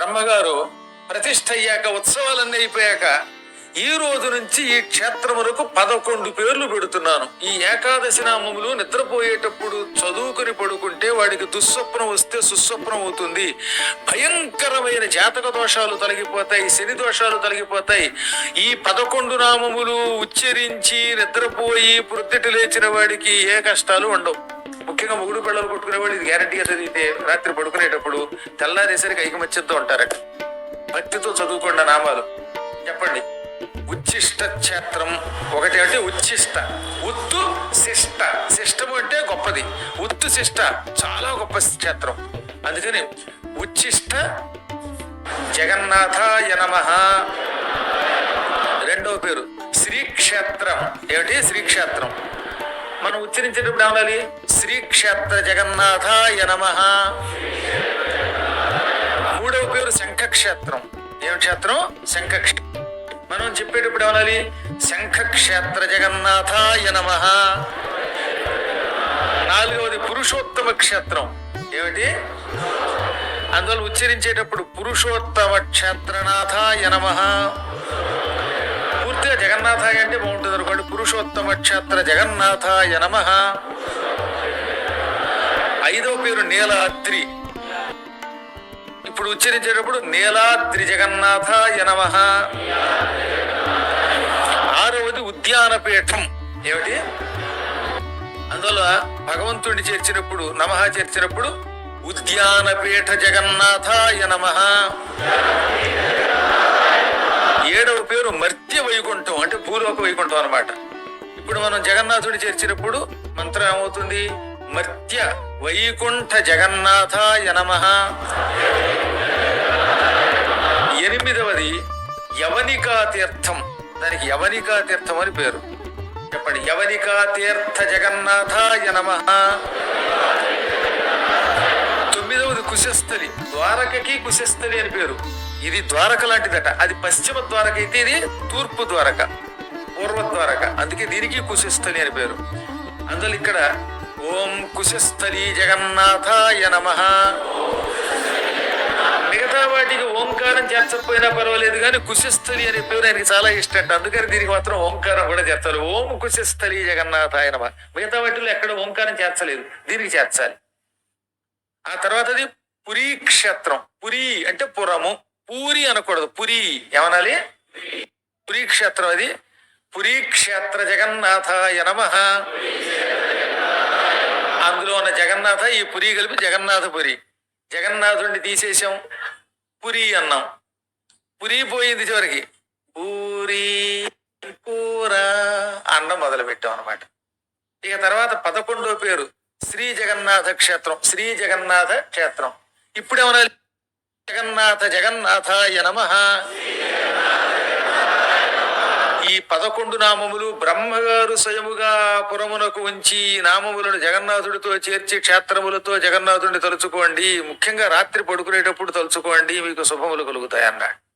బ్రహ్మగారు ప్రతిష్ట అయ్యాక ఉత్సవాలన్నీ అయిపోయాక ఈ రోజు నుంచి ఈ క్షేత్రములకు పదకొండు పేర్లు పెడుతున్నాను. ఈ ఏకాదశి నామములు నిద్రపోయేటప్పుడు చదువుకుని పడుకుంటే వాడికి దుస్వప్నం వస్తే సుస్వప్నం అవుతుంది. భయంకరమైన జాతక దోషాలు తొలగిపోతాయి శని దోషాలు తొలగిపోతాయి. ఈ పదకొండు నామములు ఉచ్చరించి నిద్రపోయి ప్రొద్దుట లేచిన వాడికి ఏ కష్టాలు ఉండవు. ముఖ్యంగా మొగుడు పిల్లలు కొట్టుకునేవాడు ఇది గ్యారంటీగా చదివితే రాత్రి పడుకునేటప్పుడు తెల్లారేసరికి ఐకమత్యంతో ఉంటారట భక్తితో చదువుకున్న నామాలు. చెప్పండి. ఉచ్చిష్ట క్షేత్రం ఒకటి అంటే ఉచ్చిష్ట. ఉత్తు శిష్ట. శిష్టము అంటే గొప్పది. ఉత్తు శిష్ట చాలా గొప్ప క్షేత్రం. అందుకని ఉచ్చిష్ట జగన్నాథాయ నమ. రెండవ పేరు. శ్రీక్షేత్రం. ఏమిటి? శ్రీక్షేత్రం. ఉచ్చరించేటప్పుడు ఏమనాలి శ్రీక్షేత్ర జగన్నాథాయ నమ. మూడవ పేరు శంఖక్షేత్రం. ఏం క్షేత్రం? శంఖక్షేత్రం మనం చెప్పేటప్పుడు ఏమనాలి శంఖక్షేత్ర జగన్నాథాయ నమ. నాలుగవది పురుషోత్తమ క్షేత్రం. ఏమిటి? అందువల్ల ఉచ్చరించేటప్పుడు పురుషోత్తమ క్షేత్రనాథాయ నమ. పూర్తిగా జగన్నాథాయ అంటే బాగుంటుంది అనుకోండి. పురుషోత్తమ క్షేత్ర జగన్నాథాయ నమ. ఐదవ పేరు నీలాద్రి. ఇప్పుడు ఉచ్చరించేటప్పుడు నీలాద్రి జగన్నాథాయ నమ. ఆరవది ఉద్యానపీఠం. ఏమిటి? అందువల్ల భగవంతుడిని చేర్చినప్పుడు నమః చేర్చినప్పుడు ఉద్యానపీఠ జగన్నాథాయ నమ ఏడవ పేరు మర్త్య వైకుంఠం అంటే వైకుంఠం అన్నమాట. ఇప్పుడు మనం జగన్నాథుడి చేర్చినప్పుడు మంత్రం ఏమవుతుంది? మర్త్య వైకుంఠ జగన్నాథ యనమ ఎనిమిదవది యవనికా తీర్థం దానికి యవనికా తీర్థం అని పేరు. చెప్పండి. యవనికా తీర్థ జగన్నాథ యనమ తొమ్మిదవది కుశస్థలి. ద్వారకకి కుశస్థలి అని పేరు. ఇది ద్వారక లాంటిదట. అది పశ్చిమ ద్వారక అయితే ఇది తూర్పు ద్వారక. పూర్వద్వారక. అందుకే దీనికి కుశస్థలి అని పేరు. అందువల్ల ఇక్కడ ఓం కుశస్థలి జగన్నాథాయ నమ. మిగతా వాటికి ఓంకారం చేర్చకపోయినా పర్వాలేదు కానీ కుశస్థలి అనే పేరు ఆయనకి చాలా ఇష్టం. అందుకని దీనికి మాత్రం ఓంకారం కూడా చేర్చాలి ఓం కుశస్థలి జగన్నాథాయ నమ. మిగతా వాటిలో ఎక్కడ ఓంకారం చేర్చలేదు. దీనికి చేర్చాలి. ఆ తర్వాతది పురీ క్షేత్రం. పురి అంటే పురము. పూరి అనకూడదు. పురి. ఏమనాలి? పురీ క్షేత్రం అది. పురీ క్షేత్ర జగన్నాథాయ నమ. అందులో ఉన్న జగన్నాథ ఈ పురి కలిపి జగన్నాథపురి. జగన్నాథుడిని తీసేసాం పురి అన్నాం. పురి పోయింది చివరికి. పూరి కూర అన్నం మొదలు పెట్టాం అనమాట ఇక తర్వాత పదకొండో పేరు శ్రీ జగన్నాథ క్షేత్రం శ్రీ జగన్నాథ క్షేత్రం. ఇప్పుడు జగన్నాథ జగన్నాథాయ నమ. ఈ పదకొండు నామములు బ్రహ్మగారు స్వయముగా పురమునకు ఉంచి నామములను జగన్నాథుడితో చేర్చి క్షేత్రములతో జగన్నాథుడిని తలుచుకోండి. ముఖ్యంగా రాత్రి పడుకునేటప్పుడు తలుచుకోండి. మీకు శుభములు కలుగుతాయన్నాడు